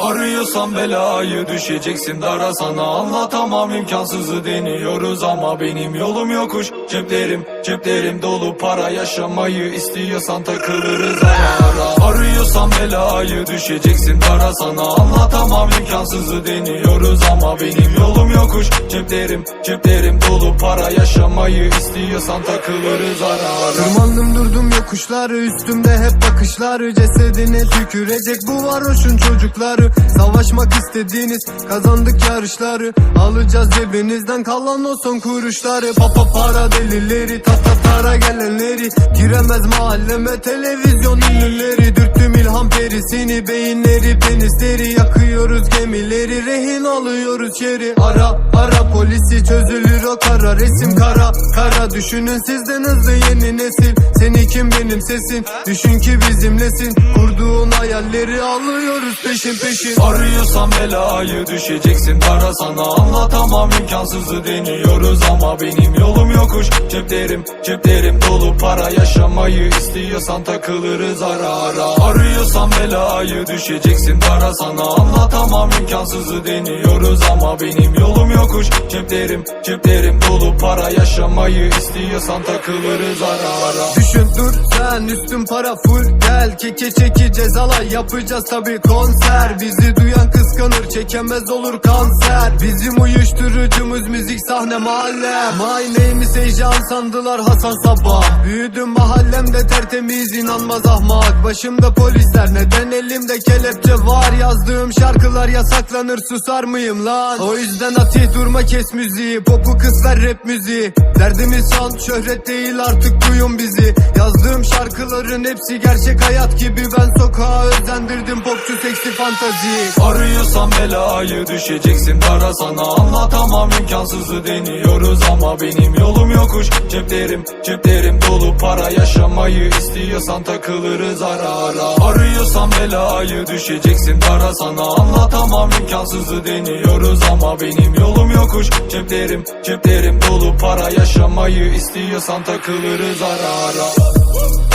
Arıyorsan belayı düşeceksin dara sana. Anlatamam imkansızı deniyoruz ama benim yolum yokuş. Ceplerim ceplerim dolu para yaşamayı istiyorsan takılırız ara. Arıyorsan belayı düşeceksin dara sana. Anlatamam imkansızı deniyoruz ama benim yolum yokuş Ceplerim ceplerim dolu. Para yaşamayı istiyorsan takılırız ara ara. Tırmandım durdum yokuşları üstümde hep bakışları. Cesedine tükürecek bu varoşun çocukları. Savaşmak istediğiniz kazandık yarışları. Alacağız cebinizden kalan o son kuruşları. Papa para delileri tata tara gelenleri. Giremez mahalleme televizyon ünlüleri. Dürttüm ilham perisini beyinleri penisleri Yakıyoruz gemileri rehin alıyoruz yeri. Ara ara polisi çözülür o kara resim kara. Kara düşünün sizden hızlı yeni nesil. Seni kim benim sesin Düşün ki bizimlesin. Kurduğun hayalleri alıyoruz peşin peşin. Arıyorsan belayı düşeceksin. Dara sana Anlatamam. İmkansızı deniyoruz ama benim yolum yokuş. Ceplerim ceplerim dolu. Para yaşamayı istiyorsan takılırız ara ara. Arıyorsan belayı düşeceksin dara sana. Anlatamam imkansızı deniyoruz ama benim yolum yokuş. Ceplerim ceplerim dolu para yaşamayı istiyorsan takılırız ara ara. Düşün dur sen üstün para full. Gel Keke çeki cezalar yapacağız tabi konser. Bizi duyan kıskanır çekemez olur kanser. Bizim uyuşturucumuz müzik sahne mahalle. My name is Ejan sandılar Hasan Sabah. Büyüdüm mahallemde tertemiz inanmaz ahmak. Başımda polisler. Neden elimde kelepçe var? Yazdığım şarkılar yasaklanır. Susar mıyım lan? O yüzden Ati durma kes müziği. Popu kız ver rap müziği. Derdimiz sant şöhret değil artık duyun bizi. Yazdığım şarkıların hepsi gerçek hayat gibi. Ben sokağa özendirdim popçu seksi fantazi. Arıyorsan belayı düşeceksin dara sana. Anlatamam imkansızı deniyoruz ama benim yolum yokuş. Ceplerim ceplerim dolu. Para yaşamayı istiyorsan takılırız ara ara. Arıyorsan belayı düşeceksin dara sana. Anlatamam imkansızı deniyoruz ama benim yolum yokuş. Ceplerim ceplerim dolu. Para yaşamayı istiyorsan takılırız ara ara